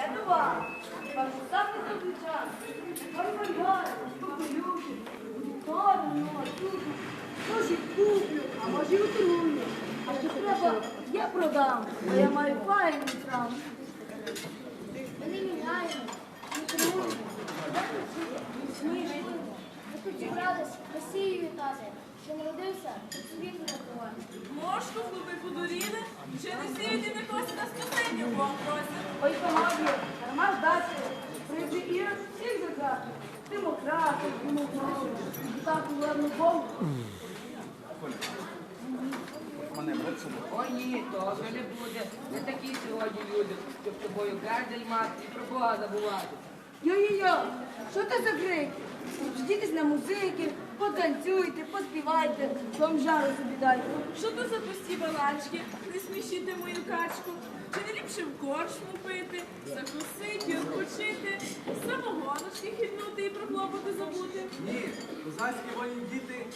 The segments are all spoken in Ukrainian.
Я до вас. Вам тут. А може, й отрую. А що треба, я продам, я маю файний трам. Ми не міняємо, не. Смішно. Ми тут зібрались вітати, що народився, щоб світ врятувати. Мошку хлопи подуріли, чи не сіють не просять на спасення Бог просить. Ой, командир, дарма ждати. Прийди Ірод всіх закати. Демократи, демократи. Так у ладну Богу. Ой, ні, того не буде. Не такі сьогодні люди, щоб тобою гардель мати і про Бога забувати. Йо-йо-йо, що ти за крики? Ждітесь на музики, потанцюйте, поспівайте, бомжару собі дайте. Що то за пусті балачки? Не смішіте мою качку. Чи не ліпше в корчму пити, закусити, відпочити, самогоночки хильнути і про клопоти забути? Ні, козацькі воїні діти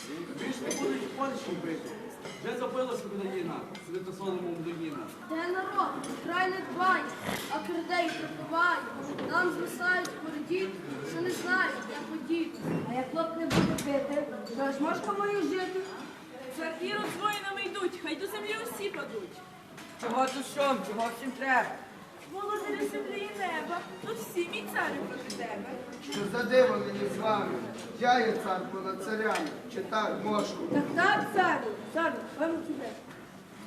більш не будуть Польщу бити. Вже забилась Україна, святосоном Дуніна. Де народ, край не дбає, а крадей прикриває. Нам звисають породіти, що не знають, як подіти. А як хлоп не буде пити, то ж можка мою жити. Цар Ірод з воїнами йдуть, хай до землі усі падуть. Чого тут шум, чого всім треба? Володарю землі і неба, тут всі мій царю проти тебе. Що за диво мені з вами? Я є цар понад царями, чи так, мошку. Так так, царю, царю, певно тебе.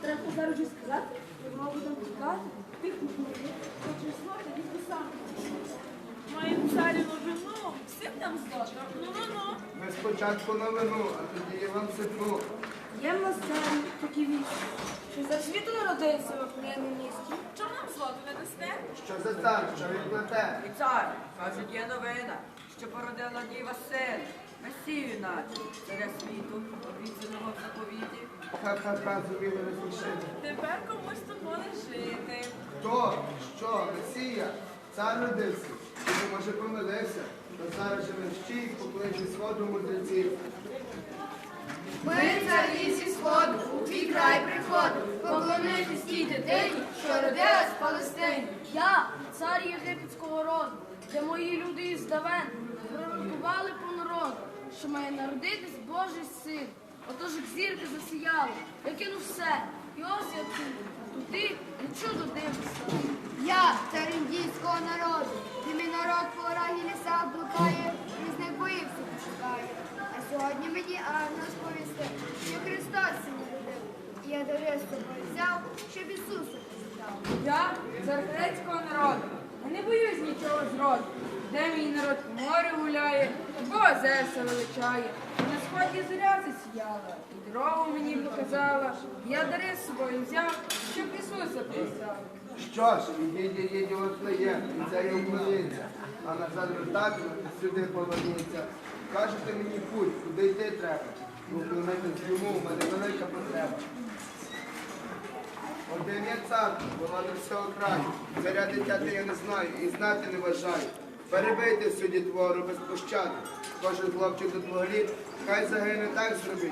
Треба зараз сказати, я мав будемо тікати, нам злото, ну ну ну. Ми спочатку новину, а тоді я вам сипну. Є в нас царю такі вісті, що за світу народився в окремому місті. Чому нам злото не дасте? Що за цар, що він плете? І цар, кажуть, є новина, що породила діва син, Месію наче, царя світу, обіцяного в заповіті. Ха-ха-ха, зуміли розсмішити. Тепер комусь тут може жити. Хто? Що? Месія? Цар родився. Ти може помилився? То зараз же мерщій покличе сходу мудреців. Ми царі зі сходу, у твій край приходу, поклонитись тій дитині, що родилась в Палестині. Я, цар єгипетського роду, де мої люди із давен пророкували по народу, що має народитись Божий син. Отож як зірки засіяли, я кинув все, і ось я тут, туди і чудо дивишся. Я, цар індійського народу, де мій народ по рагі лісах блукає, різних боїв собі шукає. А сьогодні мені Агнос повісти, що Христос син народив. І я дари з собою взяв, щоб Ісуса посідав. Я цар народу, я не боюсь нічого зроду. Де мій народ по морю гуляє, бо Зевса величає. І на сході засіяла, і дорогу мені показала. Я дари з собою взяв, щоб Ісуса писав. Що ж, ідіть, ідіть, Вифлеєм, і це й уклониться. А назад вертатиме, сюди поверніться. Кажете мені путь, куди йти треба. Уклонитись йому, в мене велика потреба. Один я цар, володар всього краю. Царя дитяти я не знаю і знати не бажаю. Перебийте сьогодні твору без пощади. Кожен хлопчик до твого хай загине так зробить.